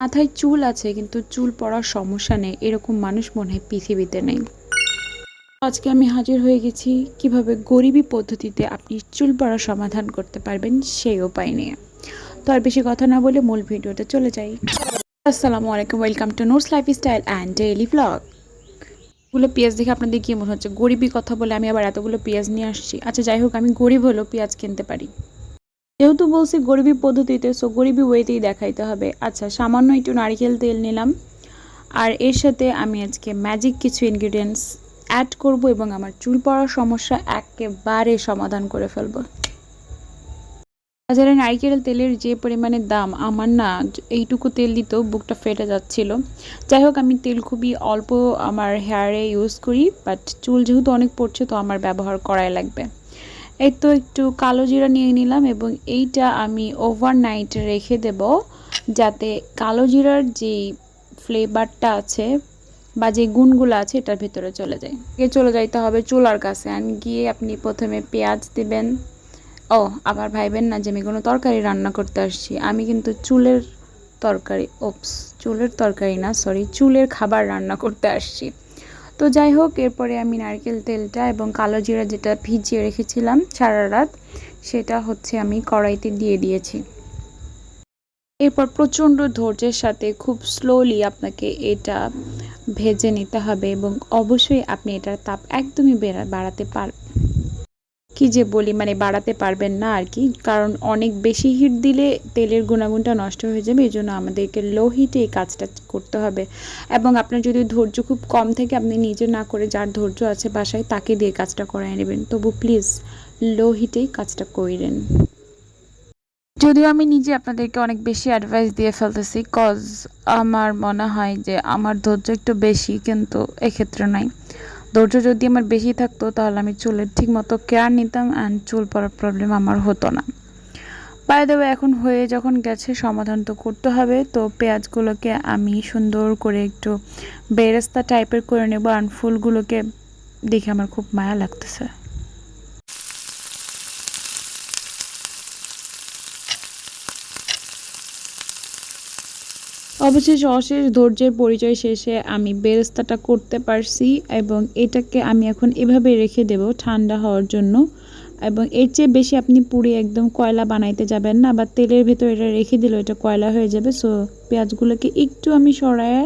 মাথায় চুল আছে, কিন্তু চুল পড়ার সমস্যা নেই। এরকম মানুষ মনে হয় পৃথিবীতে নেই। আজকে আমি হাজির হয়ে গেছি কীভাবে গরিবী পদ্ধতিতে আপনি চুল পড়ার সমাধান করতে পারবেন সেই উপায় নিয়ে। তো আর বেশি কথা না বলে মূল ভিডিওতে চলে যাই। আসসালামু আলাইকুম, welcome to notes life style and daily blog. এগুলো পেঁয়াজ দেখে আপনাদের কি মনে হচ্ছে গরিবী কথা বলে আমি আবার এতগুলো পেঁয়াজ নিয়ে আসছি। আচ্ছা যাই হোক, আমি গরিব হলেও পেঁয়াজ কিনতে পারি। যেহেতু বলছি গরিবি পদ্ধতিতে সো গরিবি ওয়েতেই দেখাইতে হবে। আচ্ছা সামান্য একটু নারকেল তেল নিলাম। আর এর সাথে আমি আজকে ম্যাজিক কিছু ইনগ্রিডিয়েন্টস অ্যাড করব এবং আমার চুল পড়ার সমস্যা একেবারে সমাধান করে ফেলব। বাজারে নারিকেল তেলের যে পরিমাণে দাম, আমার না এইটুকু তেল দিতেও বুকটা ফেটে যাচ্ছিল। যাই হোক, আমি তেল খুবই অল্প আমার হেয়ারে ইউজ করি বাট চুল যেহেতু অনেক পড়ছে, তো আমার ব্যবহার করাই লাগবে। এই তো একটু কালো জিরা নিয়ে নিলাম এবং এইটা আমি ওভারনাইট রেখে দেব যাতে কালো জিরার যে ফ্লেভারটা আছে বা যে গুণগুলো আছে এটার ভিতরে চলে যায়। গিয়ে চলে যাইতে হবে চুলার কাছে অ্যান্ড গিয়ে আপনি প্রথমে পেঁয়াজ দিবেন। ও, আবার ভাইবেন না যে আমি কোনো তরকারি রান্না করতে আসছি। আমি কিন্তু চুলের তরকারি, ওপস, চুলের তরকারি না সরি চুলের খাবার রান্না করতে আসছি। তো যাই হোক, এরপরে আমি নারকেল তেলটা এবং কালো জিরা যেটা ভিজিয়ে রেখেছিলাম সারা রাত, সেটা হচ্ছে আমি কড়াইতে দিয়ে দিয়েছি। এরপর প্রচণ্ড ধৈর্যের সাথে খুব স্লোলি আপনাকে এটা ভেজে নিতে হবে এবং অবশ্যই আপনি এটার তাপ একদমই বেড়া, বাড়াতে পার কি যে বলি মানে বাড়াতে পারবেন না আর কি। কারণ অনেক বেশি হিট দিলে তেলের গুণাগুণটা নষ্ট হয়ে যাবে এই জন্য আমাদেরকে লো হিটে এই কাজটা করতে হবে। এবং আপনার যদি ধৈর্য খুব কম থেকে আপনি নিজে না করে যার ধৈর্য আছে বাসায় তাকে দিয়ে কাজটা করাই নেবেন। তবু প্লিজ লো হিটেই কাজটা করিলেন যদিও আমি নিজে আপনাদেরকে অনেক বেশি অ্যাডভাইস দিয়ে ফেলতেছি কজ আমার মনে হয় যে আমার ধৈর্য একটু বেশি কিন্তু এক্ষেত্রে নাই। ধৈর্য যদি আমার বেশি থাকতো, তাহলে আমি চুলের ঠিক মতো কেয়ার নিতাম অ্যান্ড চুল পড়ার প্রবলেম আমার হতো না। বাই দেবে এখন হয়ে যখন গেছে, সমাধান তো করতে হবে। তো পেঁয়াজগুলোকে আমি সুন্দর করে একটু বেরেস্তা টাইপের করে নেব আর ফুলগুলোকে দেখে আমার খুব মায়া লাগতেছে। অবশেষে অশেষ ধৈর্যের পরিচয় শেষে আমি বেরেস্তাটা করতে পারছি এবং এটাকে আমি এখন এভাবে রেখে দেব ঠান্ডা হওয়ার জন্য। এবং এর চেয়ে বেশি আপনি পুড়ে একদম কয়লা বানাইতে যাবেন না বা তেলের ভেতর এটা রেখে দিলেও এটা কয়লা হয়ে যাবে। সো পেঁয়াজগুলোকে একটু আমি সরায়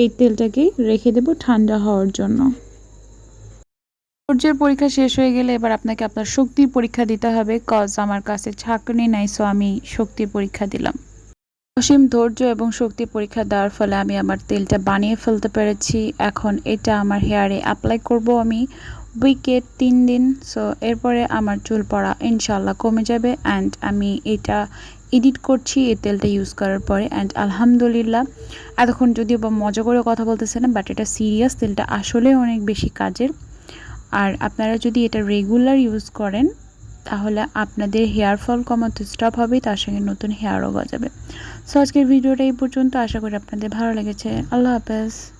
এই তেলটাকে রেখে দেব ঠান্ডা হওয়ার জন্য। ধৈর্যের পরীক্ষা শেষ হয়ে গেলে এবার আপনাকে আপনার শক্তির পরীক্ষা দিতে হবে। কজ আমার কাছে ছাঁকনি নাই সো আমি শক্তির পরীক্ষা দিলাম। অসীম ধৈর্য এবং শক্তি পরীক্ষা দেওয়ার ফলে আমি আমার তেলটা বানিয়ে ফেলতে পেরেছি। এখন এটা আমার হেয়ারে অ্যাপ্লাই করব আমি উইকে তিন দিন। সো এরপরে আমার চুল পড়া ইনশাল্লাহ কমে যাবে অ্যান্ড আমি এটা এডিট করছি এই তেলটা ইউজ করার পরে অ্যান্ড আলহামদুলিল্লাহ। এতক্ষণ যদিও বা মজা করে কথা বলতেছে না বাট এটা সিরিয়াস তেলটা আসলে অনেক বেশি কাজের। আর আপনারা যদি এটা রেগুলার ইউজ করেন তাহলে আপনাদের হেয়ার ফল কমাতে স্টপ হবে, তার সঙ্গে নতুন হেয়ারও গজাবে। সো আজকের ভিডিওটা এই পর্যন্ত। আশা করি আপনাদের ভালো লেগেছে। আল্লাহ হাফেজ।